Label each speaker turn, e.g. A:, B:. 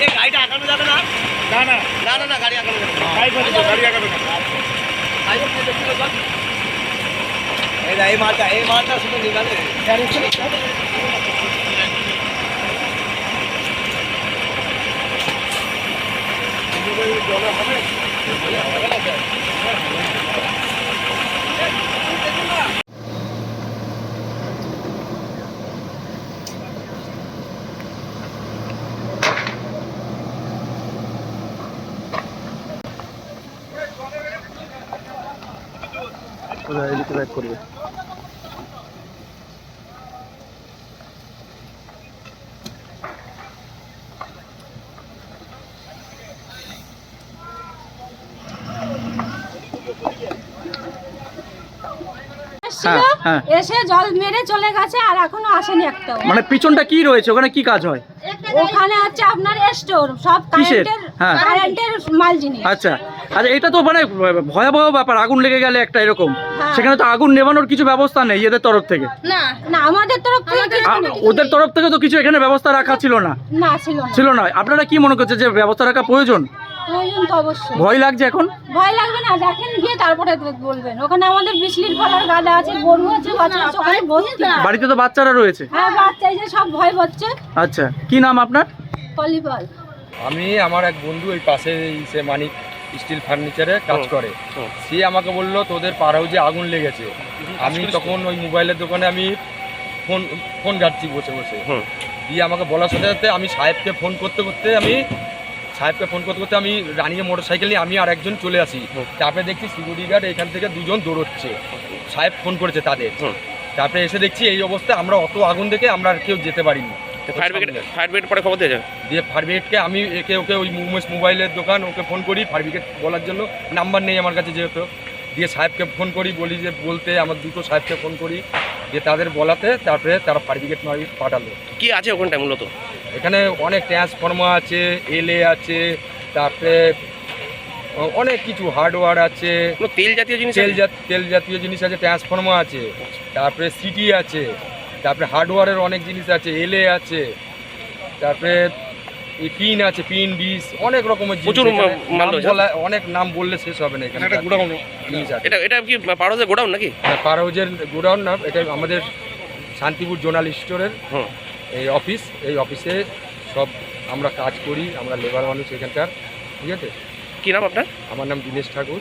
A: এই গাড়িটা আঁকানো যাবে না?
B: না না।
A: না না না গাড়ি আঁকানো যাবে না।
B: গাড়ি আগাবে না
A: এই মালটা এই মালটা শুধু নিলামে
B: করবে
C: হ্যাঁ, হ্যাঁ।
D: এসে জল মেরে চলে গেছে আর এখনও আসেনি একটাও
C: মানে পিছনটা কি রয়েছে ওখানে কি কাজ হয়
D: ওখানে হচ্ছে আপনার স্টোর সব
C: কিসের?
D: কারেন্টের
C: হ্যাঁ।
D: কারেন্টের মাল জিনিস
C: আচ্ছা আচ্ছা এটা তো মানে ভয়াবহ ব্যাপার আগুন লেগে গেলে একটা এরকম।
D: হ্যাঁ।
C: সেখানে তো আগুন নেভানোর কিছু ব্যবস্থা নেই এদের তরফ থেকে।
D: না না আমাদের তরফ থেকে।
C: ওদের তরফ থেকে তো কিছু এখানে ব্যবস্থা রাখা ছিল না।
D: না ছিল না।
C: ছিল না। আপনারা কি মনে করছে যে ব্যবস্থা রাখা প্রয়োজন?
D: প্রয়োজন তো অবশ্যই।
C: ভয় লাগছে এখন?
D: ভয় লাগবে না দেখেন গিয়ে তারপরে বলবেন। ওখানে আমাদের বিজলির ফলার গাদা আছে গরু আছে বাচ্চা আছে ওখানে ভর্তি।
C: বাড়িতে তো বাচ্চারা রয়েছে।
D: হ্যাঁ বাচ্চা এই যে সব ভয় হচ্ছে।
C: আচ্ছা কি নাম আপনার?
D: পলিবল
E: আমি আমার এক বন্ধু ওই পাশে সে মানিক। স্টিল ফার্নিচারে কাজ করে। সে আমাকে বলল তোদের পাড়া হাউজে আগুন লেগেছে। আমি তখন ওই মোবাইলের দোকানে আমি ফোন ফোন ঘাটছি বসে বসে। দিয়ে আমাকে বলার সাথে সাথে আমি সাহেবকে ফোন করতে করতে আমি সাহেবকে ফোন করতে করতে আমি রানিয়ে মোটর সাইকেল নিয়ে আমি আর একজন চলে আসি। তারপরে দেখছি সিকিউরিটি গার্ড এখান থেকে দুজন দৌড়চ্ছে। সাহেব ফোন করেছে তাদের। তারপরে এসে দেখছি এই অবস্থা আমরা অত আগুন দেখে আমরা আর কেউ যেতে পারিনি।
F: ফায়ার ব্রিগেড ফায়ার ব্রিগেড পরে খবর দিয়ে যাবে।
E: দিয়ে ফায়ার ব্রিগেডকে আমি একে ওকে ওই মুমেশ মোবাইলের দোকান ওকে ফোন করি ফায়ার ব্রিগেড বলার জন্য। নাম্বার নেই আমার কাছে যেহেতু। দিয়ে সাহেবকে ফোন করি বলি যে বলতে আমার দুটো সাহেবকে ফোন করি। দিয়ে তাদের বলাতে তারপরে তারা ফায়ার ব্রিগেড পাঠালো।
F: কি আছে ওখানটায় মূলত?
E: এখানে অনেক ট্রান্সফর্মার আছে এলএ আছে তারপরে অনেক কিছু হার্ডওয়্যার আছে।
F: তেল জাতীয় জিনিস
E: তেল জাতীয় জিনিস আছে ট্রান্সফর্মার আছে। তারপরে সিটি আছে। তারপরে হার্ডওয়ারের অনেক জিনিস আছে এলএ আছে তারপরে পিন আছে পিন ডিস অনেক রকমের জিনিস
F: প্রচুর
E: অনেক নাম বললে শেষ হবে না এখানে।
B: একটা গোডাউন
E: জিনিস
F: এটা এটা কি গোডাউন নাকি?
E: পারহাউজের গোডাউন না এটা আমাদের শান্তিপুর জোনাল স্টোরের এই অফিস। এই অফিসে সব আমরা কাজ করি আমরা লেবার মানুষ এখানকার। ঠিক আছে?
F: কি নাম আপনার?
E: আমার নাম দীনেশ ঠাকুর।